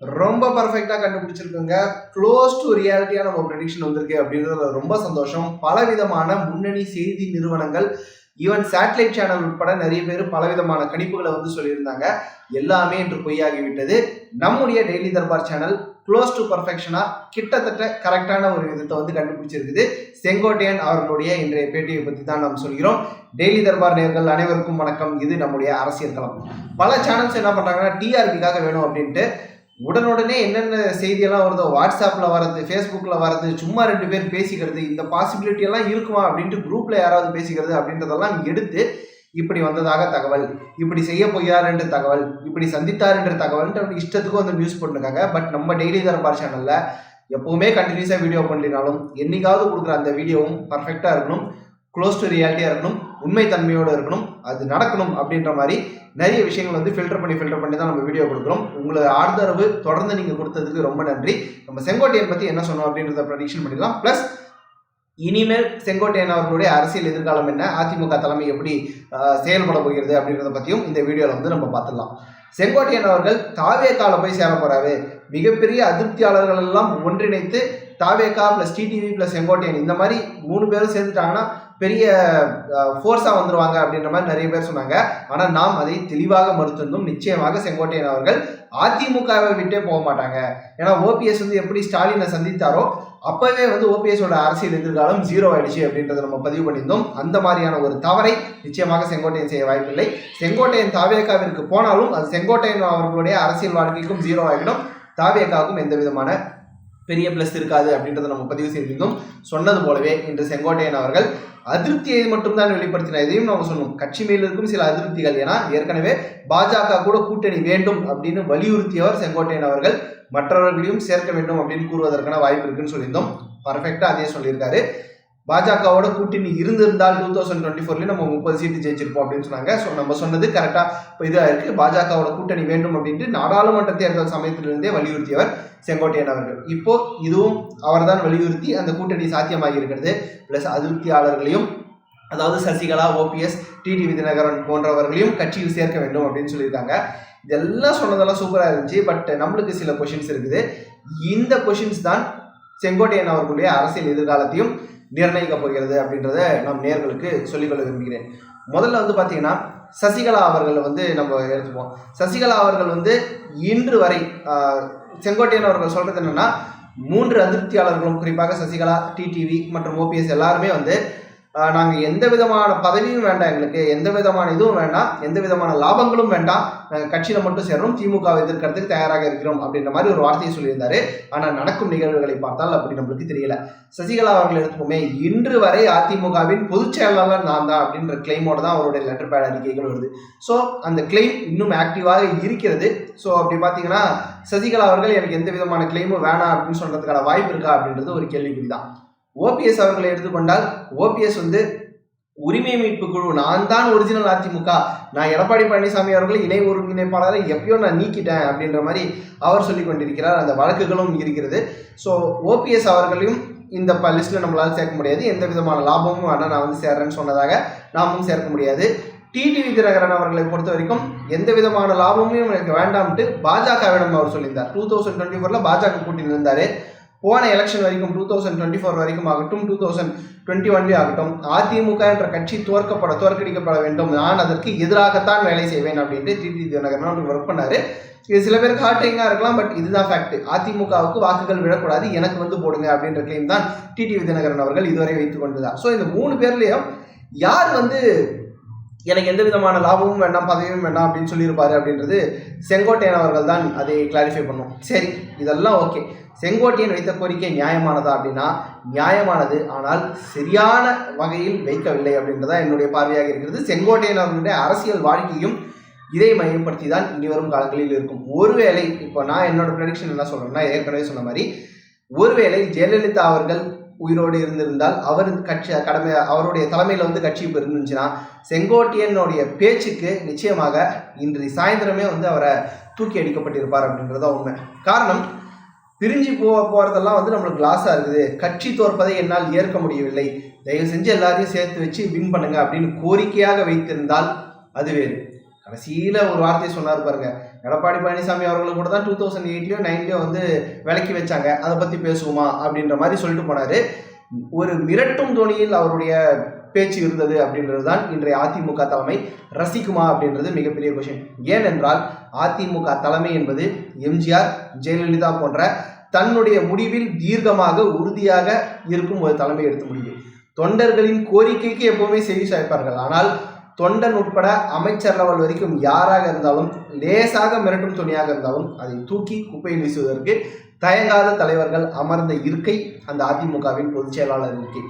ரொம்ப பர்ஃபெக்டாக கண்டுபிடிச்சிருக்குங்க. Close to ரியாலிட்டியாக நம்ம ப்ரெடிக்ஷன் வந்திருக்கு அப்படின்றது ரொம்ப சந்தோஷம். பலவிதமான முன்னணி செய்தி நிறுவனங்கள் ஈவன் சேட்டலைட் சேனல் உட்பட நிறைய பேர் பலவிதமான கணிப்புகளை வந்து சொல்லியிருந்தாங்க. எல்லாமே இன்று பொய்யாகிவிட்டது. நம்முடைய daily Darbar channel close to பர்ஃபெக்ஷனாக கிட்டத்தட்ட கரெக்டான ஒரு விதத்தை வந்து கண்டுபிடிச்சிருக்குது. செங்கோட்டையன் அவர்களுடைய இன்றைய பேட்டியை பற்றி தான் நாம் சொல்கிறோம். டெய்லி தர்பார் நேர்கள் அனைவருக்கும் வணக்கம். இது நம்முடைய அரசியல் களம். பல சேனல்ஸ் என்ன பண்ணுறாங்கன்னா டிஆர்பிக்காக வேணும் அப்படின்ட்டு உடனுடனே என்னென்ன செய்தியெல்லாம் வருதோ வாட்ஸ்அப்பில் வரது ஃபேஸ்புக்கில் வரது சும்மா ரெண்டு பேர் பேசிக்கிறது இந்த பாசிபிலிட்டி எல்லாம் இருக்குமா அப்படின்ட்டு குரூப்பில் யாராவது பேசிக்கிறது அப்படின்றதெல்லாம் எடுத்து இப்படி வந்ததாக தகவல். இப்படி செய்ய போகிறார் என்ற தகவல் இப்படி சந்தித்தார் என்ற தகவல்ன்ற இஷ்டத்துக்கும் வந்து நியூஸ் பண்ணிருக்காங்க பட் நம்ம டெய்லி தரப்பார் சேனலில் எப்போவுமே கண்டினியூஸாக வீடியோ பண்ணினாலும் என்னைக்காவது கொடுக்குற அந்த வீடியோவும் பர்ஃபெக்டாக இருக்கணும். க்ளோஸ் டு ரியாலிட்டியாக இருக்கணும் உண்மை தன்மையோடு இருக்கணும் அது நடக்கணும் அப்படின்ற மாதிரி நிறைய விஷயங்கள் வந்து ஃபில்டர் பண்ணி ஃபில்டர் பண்ணி தான் நம்ம வீடியோ கொடுக்குறோம். உங்களை ஆதரவு தொடர்ந்து நீங்கள் கொடுத்ததுக்கு ரொம்ப நன்றி. நம்ம செங்கோட்டையன் பற்றி என்ன சொன்னோம் அப்படின்றத ப்ரடிக்ஷன் பண்ணிடலாம். ப்ளஸ் இனிமேல் செங்கோட்டையன் அவர்களுடைய அரசியல் எதிர்காலம் என்ன அதிமுக தலைமை எப்படி செயல்பட போகிறது அப்படின்றத பற்றியும் இந்த வீடியோவில் வந்து நம்ம பார்த்துடலாம். செங்கோட்டையன் அவர்கள் தாவேக்கால போய் சேர போகிறாரு மிகப்பெரிய அதிருப்தியாளர்கள் எல்லாம் ஒன்றிணைத்து TVK plus TTV plus Sengottaiyan இந்த மாதிரி மூணு பேரும் சேர்ந்துட்டாங்கன்னா பெரிய ஃபோர்ஸாக வந்துருவாங்க அப்படின்ற மாதிரி நிறைய பேர் சொன்னாங்க. ஆனால் நாம் அதை தெளிவாக மறுத்திருந்தோம். நிச்சயமாக செங்கோட்டையன் அவர்கள் அதிமுகவை விட்டே போக மாட்டாங்க. ஏன்னா ஓபிஎஸ் வந்து எப்படி ஸ்டாலினை சந்தித்தாரோ அப்பவே வந்து ஓபிஎஸோட அரசியல் எதிர்காலம் ஜீரோ ஆயிடுச்சு அப்படின்றத நம்ம பதிவு பண்ணியிருந்தோம். அந்த மாதிரியான ஒரு தவறை நிச்சயமாக செங்கோட்டையன் செய்ய வாய்ப்பில்லை. செங்கோட்டையன் தாவேக்காவிற்கு போனாலும் அது செங்கோட்டையன் அவர்களுடைய அரசியல் வாழ்க்கைக்கும் ஜீரோ ஆகிடும் தாவேக்காவுக்கும் எந்த விதமான பெரிய பிளஸ் இருக்காது அப்படின்றத நம்ம பதிவு செய்திருந்தோம். சொன்னது போலவே இன்று செங்கோட்டையன் அவர்கள் அதிருப்தியை மட்டும்தான் வெளிப்படுத்தினார் இதையும் நம்ம சொன்னோம் கட்சி மேல் இருக்கும் சில அதிருப்திகள். ஏன்னா ஏற்கனவே பாஜக கூட கூட்டணி வேண்டும் அப்படின்னு வலியுறுத்தியவர் செங்கோட்டையன் அவர்கள். மற்றவர்களையும் சேர்க்க வேண்டும் அப்படின்னு கூறுவதற்கான வாய்ப்பு இருக்குன்னு சொல்லியிருந்தோம். பர்ஃபெக்டா அதே சொல்லியிருக்காரு. பாஜகவோட கூட்டணி இருந்திருந்தால் டூ தௌசண்ட் டுவெண்ட்டி ஃபோர்லேயும் நம்ம முப்பது சீட்டு ஜெயிச்சிருப்போம் அப்படின்னு சொன்னாங்க. ஸோ நம்ம சொன்னது கரெக்டாக இப்போ இதாக இருக்குது பாஜகவோட கூட்டணி வேண்டும் அப்படின்ட்டு நாடாளுமன்ற தேர்தல் சமயத்திலிருந்தே வலியுறுத்தியவர் செங்கோட்டையன் அவர்கள். இப்போ இதுவும் அவர்தான் வலியுறுத்தி அந்த கூட்டணி சாத்தியமாகி இருக்கிறது. ப்ளஸ் அதிருப்தியாளர்களையும் அதாவது சசிகலா ஓபிஎஸ் டிடி விதிநகரன் போன்றவர்களையும் கட்சியில் சேர்க்க வேண்டும் அப்படின்னு சொல்லியிருக்காங்க. இதெல்லாம் சொன்னதெல்லாம் சூப்பராக இருந்துச்சு. பட் நம்மளுக்கு சில கொஷின்ஸ் இருக்குது. இந்த கொஷின்ஸ் தான் செங்கோட்டையன் அவர்களுடைய அரசியல் எதிர்காலத்தையும் நிர்ணயிக்க போகிறது அப்படின்றத நம் நேர்களுக்கு சொல்லிக்கொள்ள விரும்புகிறேன். முதல்ல வந்து பார்த்தீங்கன்னா சசிகலா அவர்கள் வந்து நம்ம எடுத்துப்போம். சசிகலா அவர்கள் வந்து இன்று வரை செங்கோட்டையன் அவர்கள் சொல்கிறது என்னன்னா மூன்று அதிருப்தியாளர்களும் குறிப்பாக சசிகலா டிடிவி மற்றும் ஓபிஎஸ் எல்லாருமே வந்து நாங்கள் எந்த விதமான பதவியும் வேண்டாம் எங்களுக்கு. எந்த விதமான இதுவும் வேண்டாம். எந்த விதமான லாபங்களும் வேண்டாம். நாங்கள் கட்சியில் மட்டும் சேர்றோம். திமுகவை எதிர்க்கிறதுக்கு தயாராக இருக்கிறோம் அப்படின்ற மாதிரி ஒரு வார்த்தையை சொல்லியிருந்தாரு. ஆனால் நடக்கும் நிகழ்வுகளை பார்த்தால் அப்படி நம்மளுக்கு தெரியல. சசிகலா அவர்கள் எடுத்துப்போமே இன்று வரை அதிமுகவின் பொதுச் செயலாளர் நான் தான் அப்படின்ற கிளைமோட தான் அவருடைய லெட்டர் பேட் அறிக்கைகள் வருது. ஸோ அந்த கிளைம் இன்னும் ஆக்டிவாக இருக்கிறது. ஸோ அப்படி பார்த்தீங்கன்னா சசிகலா அவர்கள் எனக்கு எந்த விதமான கிளைமும் வேணாம் அப்படின்னு சொல்றதுக்கான வாய்ப்பு இருக்கா அப்படின்றது ஒரு கேள்விக்குறி தான். ஓபிஎஸ் அவர்களை எடுத்துக்கொண்டால் ஓபிஎஸ் வந்து உரிமை மீட்பு குழு. நான் தான் ஒரிஜினல் அதிமுக. நான் எடப்பாடி பழனிசாமி அவர்களை இணை ஒருங்கிணைப்பாளரை எப்பயோ நான் நீக்கிட்டேன் அப்படின்ற மாதிரி அவர் சொல்லி கொண்டிருக்கிறார். அந்த வழக்குகளும் இருக்கிறது. ஸோ ஓபிஎஸ் அவர்களையும் இந்த ப லிஸ்ட்டில் நம்மளால் சேர்க்க முடியாது. எந்த விதமான லாபமும் ஆனால் நான் வந்து சேர்றேன்னு சொன்னதாக நாமும் சேர்க்க முடியாது. டிடிவி தினகரன் அவர்களை பொறுத்த வரைக்கும் எந்த விதமான லாபமும் எனக்கு வேண்டாம்ட்டு பாஜகவிடம் அவர் சொல்லியிருந்தார். டூ தௌசண்ட் டுவெண்ட்டி ஃபோரில் பாஜக கூட்டின்னு இருந்தார். போன எலெக்ஷன் வரைக்கும் டூ தௌசண்ட் டுவெண்ட்டி ஃபோர் வரைக்கும் ஆகட்டும் டூ தௌசண்ட் டுவெண்ட்டி ஒன்லேயே ஆகட்டும் அதிமுக என்ற கட்சி தோற்கப்பட தோற்கடிக்கப்பட வேண்டும். நான் அதற்கு எதிராகத்தான் வேலை செய்வேன் அப்படின்ட்டு டிடி தினகரன் அவர் ஒர்க் பண்ணார். இது சில பேருக்கு ஹார்ட்டிங்காக இருக்கலாம் பட் இதுதான் ஃபேக்ட் அதிமுகவுக்கு வாக்குகள் விழக்கூடாது எனக்கு வந்து போடுங்க அப்படின்ற கிளைம் தான் டிடி விதிநகரன் அவர்கள் இதுவரை வைத்துக் கொண்டுதான் ஸோ இந்த மூணு பேர்லேயும் யார் வந்து எனக்கு எந்த விதமான லாபமும் வேண்டாம் பதவியும் வேண்டாம் அப்படின்னு சொல்லியிருப்பாரு அப்படின்றது செங்கோட்டையன் அவர்கள் தான் அதை கிளாரிஃபை பண்ணும். சரி இதெல்லாம் ஓகே செங்கோட்டையன் வைத்த கோரிக்கை நியாயமானதா அப்படின்னா நியாயமானது. ஆனால் சரியான வகையில் வைக்கவில்லை அப்படின்றதா என்னுடைய பார்வையாக இருக்கிறது. செங்கோட்டையன் அவர்களுடைய அரசியல் வாழ்க்கையும் இதை மையப்படுத்தி தான் இனி வரும் காலங்களில் இருக்கும். ஒருவேளை இப்போ நான் என்னோட ப்ரடிக்ஷன் என்ன சொல்கிறேன்னா ஏற்கனவே சொன்ன மாதிரி ஒருவேளை ஜெயலலிதா அவர்கள் உயிரோடு இருந்திருந்தால் அவர் கட்சி கடமை அவருடைய தலைமையில் வந்து கட்சி இப்போ இருந்துச்சுன்னா செங்கோட்டையனுடைய பேச்சுக்கு நிச்சயமாக இன்று சாயந்தரமே வந்து அவரை தூக்கி அடிக்கப்பட்டிருப்பார் அப்படின்றதா உண்மை. காரணம் பிரிஞ்சு போ போகிறதெல்லாம் வந்து நம்மளுக்கு லாஸாக இருக்குது. கட்சி தோற்பதை என்னால் ஏற்க முடியவில்லை. தயவு செஞ்சு எல்லாத்தையும் சேர்த்து வச்சு வின் பண்ணுங்க அப்படின்னு கோரிக்கையாக வைத்திருந்தால் அது வேறு. கடைசியில் ஒரு வார்த்தை சொன்னார் பாருங்க எடப்பாடி பழனிசாமி அவர்களும் கூட தான் டூ தௌசண்ட் எயிட்லயோ நைன்லயோ வந்து விலக்கி வச்சாங்க. அதை பத்தி பேசுவோமா? அப்படின்ற மாதிரி சொல்லிட்டு போனாரு. ஒரு மிரட்டும் தொனியில் அவருடைய பேச்சு இருந்தது அப்படின்றது தான் இன்றைய அதிமுக தலைமை. ரசிக்குமா அப்படின்றது மிகப்பெரிய கொஷின் ஏனென்றால் அதிமுக தலைமை என்பது எம்ஜிஆர் ஜெயலலிதா போன்ற தன்னுடைய முடிவில் தீர்க்கமாக உறுதியாக இருக்கும் ஒரு தலைமை எடுத்து முடிவு. தொண்டர்களின் கோரிக்கைக்கு எப்பவுமே செவி சாய்ப்பார்கள். ஆனால் தொண்டன் உட்பட அமைச்சர் லெவல் வரைக்கும் யாராக இருந்தாலும் லேசாக மிரட்டும் துணியாக இருந்தாலும் அதை தூக்கி குப்பையில் வீசுவதற்கு தயங்காத தலைவர்கள் அமர்ந்த இருக்கை அந்த அதிமுகவின் பொதுச் செயலாளர் இருக்கை.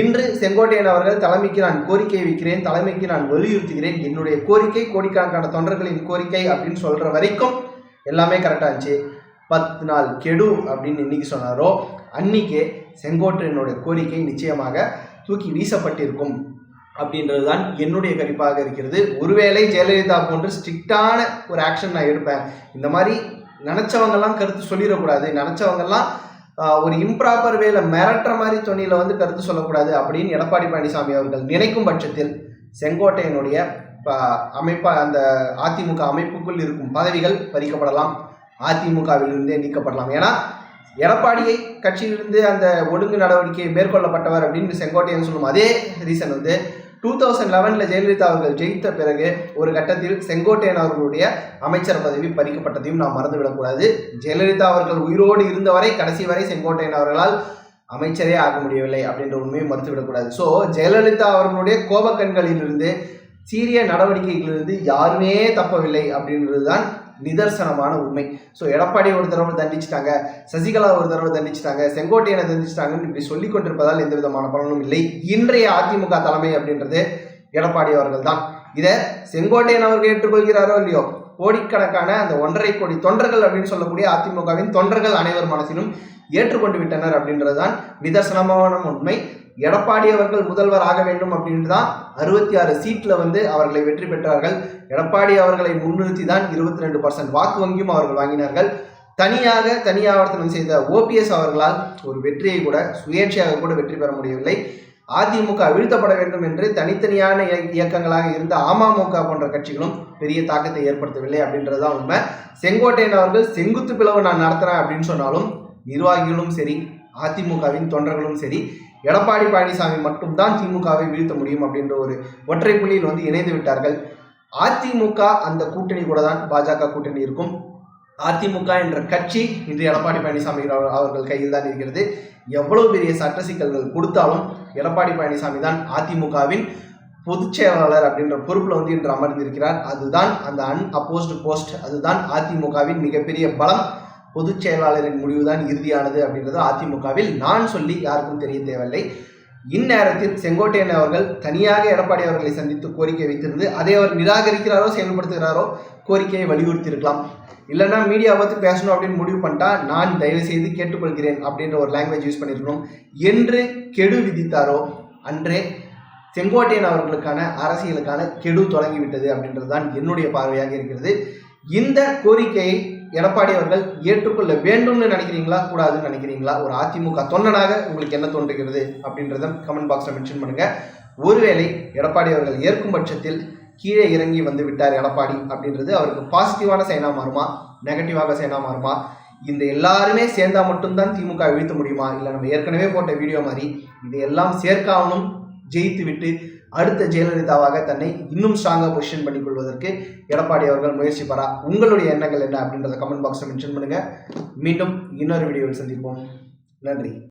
இன்று செங்கோட்டையன் அவர்கள் தலைமைக்கு நான் கோரிக்கை வைக்கிறேன் தலைமைக்கு நான் வலியுறுத்துகிறேன் என்னுடைய கோரிக்கை கோடிக்கணக்கான தொண்டர்களின் கோரிக்கை அப்படின்னு சொல்ற வரைக்கும் எல்லாமே கரெக்டாக இருந்துச்சு. பத்து நாள் கெடு அப்படின்னு இன்னைக்கு சொன்னாரோ அன்னைக்கே செங்கோட்டையனுடைய கோரிக்கை நிச்சயமாக தூக்கி வீசப்பட்டிருக்கும். அப்படின்றது தான் என்னுடைய கணிப்பாக இருக்கிறது. ஒருவேளை ஜெயலலிதா போன்று ஸ்ட்ரிக்டான ஒரு ஆக்ஷன் நான் எடுப்பேன். இந்த மாதிரி நினச்சவங்கெல்லாம் கருத்து சொல்லிடக்கூடாது. நினச்சவங்கெல்லாம் ஒரு இம்ப்ராப்பர் வேல மிரட்டுற மாதிரி தொனியில் வந்து கருத்து சொல்லக்கூடாது அப்படின்னு எடப்பாடி பழனிசாமி அவர்கள் நினைக்கும் பட்சத்தில் செங்கோட்டையனுடைய அமைப்பா அந்த அதிமுக அமைப்புக்குள் இருக்கும் பதவிகள் பறிக்கப்படலாம். அதிமுகவிலிருந்தே நீக்கப்படலாம். ஏன்னா எடப்பாடியை கட்சியிலிருந்து அந்த ஒழுங்கு நடவடிக்கை மேற்கொள்ளப்பட்டவர் அப்படின்னு செங்கோட்டையன் சொல்லும் அதே ரீசன் வந்து டூ தௌசண்ட் லெவனில் ஜெயலலிதா அவர்கள் ஜெயித்த பிறகு ஒரு கட்டத்தில் செங்கோட்டையன் அவர்களுடைய அமைச்சர் பதவி பறிக்கப்பட்டதையும் நாம் மறந்துவிடக்கூடாது. ஜெயலலிதா அவர்கள் உயிரோடு இருந்தவரை கடைசி வரை செங்கோட்டையன் அவர்களால் அமைச்சரே ஆக முடியவில்லை அப்படின்ற உண்மையை மறுத்துவிடக்கூடாது. ஸோ ஜெயலலிதா அவர்களுடைய கோபக்கண்களிலிருந்து சீரிய நடவடிக்கைகளிலிருந்து யாருமே தப்பவில்லை அப்படின்றது தான் நிதர்சனமான உண்மை. ஸோ எடப்பாடி ஒரு தடவை தண்டிச்சிட்டாங்க சசிகலா ஒரு தடவை தண்டிச்சிட்டாங்க செங்கோட்டையனை தண்டிச்சிட்டாங்கன்னு இப்படி சொல்லிக் கொண்டிருப்பதால் எந்த விதமான பலனும் இல்லை. இன்றைய அதிமுக தலைமை அப்படின்றது எடப்பாடி அவர்கள் தான். இதை செங்கோட்டையன் அவர்கள் ஏற்றுக்கொள்கிறாரோ இல்லையோ? கோடிக்கணக்கான அந்த ஒன்றரை கோடி தொண்டர்கள் அப்படின்னு சொல்லக்கூடிய அதிமுகவின் தொண்டர்கள் அனைவர் மனசிலும் ஏற்றுக்கொண்டு விட்டனர் அப்படின்றது தான் நிதர்சனமான உண்மை. எடப்பாடி அவர்கள் முதல்வர் ஆக வேண்டும் அப்படின்னு தான் அறுபத்தி ஆறு சீட்டில் வந்து அவர்களை வெற்றி பெற்றார்கள். எடப்பாடி அவர்களை முன்னிறுத்தி தான் இருபத்தி ரெண்டு பர்சன்ட் வாக்கு வங்கியும் அவர்கள் வாங்கினார்கள். தனியாக தனியாவர்த்தனம் செய்த ஓபிஎஸ் அவர்களால் ஒரு வெற்றியை கூட சுயேட்சையாக கூட வெற்றி பெற முடியவில்லை. அதிமுக வீழ்த்தப்பட வேண்டும் என்று தனித்தனியான இயக்கங்களாக இருந்த அமமுக போன்ற கட்சிகளும் பெரிய தாக்கத்தை ஏற்படுத்தவில்லை அப்படின்றது தான் உண்மை. செங்கோட்டையன் அவர்கள் செங்குத்து பிளவு நான் நடத்துறேன் அப்படின்னு சொன்னாலும் நிர்வாகிகளும் சரி அதிமுகவின் தொண்டர்களும் சரி எடப்பாடி பழனிசாமி மட்டும்தான் திமுகவை வீழ்த்த முடியும் அப்படின்ற ஒரு ஒற்றை புள்ளியில் வந்து இணைந்து விட்டார்கள். அதிமுக அந்த கூட்டணி கூட தான் பாஜக கூட்டணி இருக்கும். அதிமுக என்ற கட்சி இன்று எடப்பாடி பழனிசாமி அவர்கள் கையில் தான் இருக்கிறது. எவ்வளவு பெரிய சட்ட சிக்கல்கள் கொடுத்தாலும் எடப்பாடி பழனிசாமி தான் அதிமுகவின் பொதுச் செயலாளர் அப்படின்ற பொறுப்பில் வந்து இன்று அமர்ந்திருக்கிறார். அதுதான் அந்த அன் அப்போஸ்ட் போஸ்ட் அதுதான் அதிமுகவின் மிகப்பெரிய பலம். பொதுச் செயலாளரின் முடிவுதான் இறுதியானது அப்படின்றது அதிமுகவில் நான் சொல்லி யாருக்கும் தெரிய தேவையில்லை. இந்நேரத்தில் செங்கோட்டையன் அவர்கள் தனியாக எடப்பாடி அவர்களை சந்தித்து கோரிக்கை வைத்திருந்து அதை அவர் நிராகரிக்கிறாரோ செயல்படுத்துகிறாரோ கோரிக்கையை வலியுறுத்தி இருக்கலாம் இல்லைன்னா மீடியா பற்றி பேசணும் அப்படின்னு முடிவு பண்ணிட்டா நான் தயவு செய்து கேட்டுக்கொள்கிறேன் அப்படின்ற ஒரு லாங்குவேஜ் யூஸ் பண்ணியிருக்கணும். என்று கெடு விதித்தாரோ அன்றே செங்கோட்டையன் அவர்களுக்கான அரசியலுக்கான கெடு தொடங்கிவிட்டது அப்படின்றது தான் என்னுடைய பார்வையாக இருக்கிறது. இந்த கோரிக்கையை எடப்பாடி அவர்கள் ஏற்றுக்கொள்ள வேண்டும்னு நினைக்கிறீங்களா? கூடாதுன்னு நினைக்கிறீங்களா? ஒரு அதிமுக தொண்டனாக உங்களுக்கு என்ன தோன்றுகிறது அப்படின்றத கமெண்ட் பாக்ஸில் மென்ஷன் பண்ணுங்க. ஒருவேளை எடப்பாடி அவர்கள் ஏற்கும் பட்சத்தில் கீழே இறங்கி வந்து விட்டார் எடப்பாடி அப்படின்றது அவருக்கு பாசிட்டிவான சைனா மாறுமா? நெகட்டிவாக சைனா மாறுமா? இந்த எல்லாருமே சேர்ந்தா மட்டும்தான் திமுக வீழ்த்த முடியுமா? இல்லை நம்ம ஏற்கனவே போட்ட வீடியோ மாதிரி இதையெல்லாம் சேர்க்காமலும் ஜெயித்து விட்டு அடுத்த ஜெயலலிதாவாக தன்னை இன்னும் ஸ்ட்ராங்காக பொசிஷன் பண்ணி கொள்வதற்கு எடப்பாடி அவர்கள் முயற்சிப்பாரா? உங்களுடைய எண்ணங்கள் என்ன அப்படின்றத கமெண்ட் பாக்ஸில் மென்ஷன் பண்ணுங்கள் மீண்டும் இன்னொரு வீடியோவில் சந்திப்போம். நன்றி.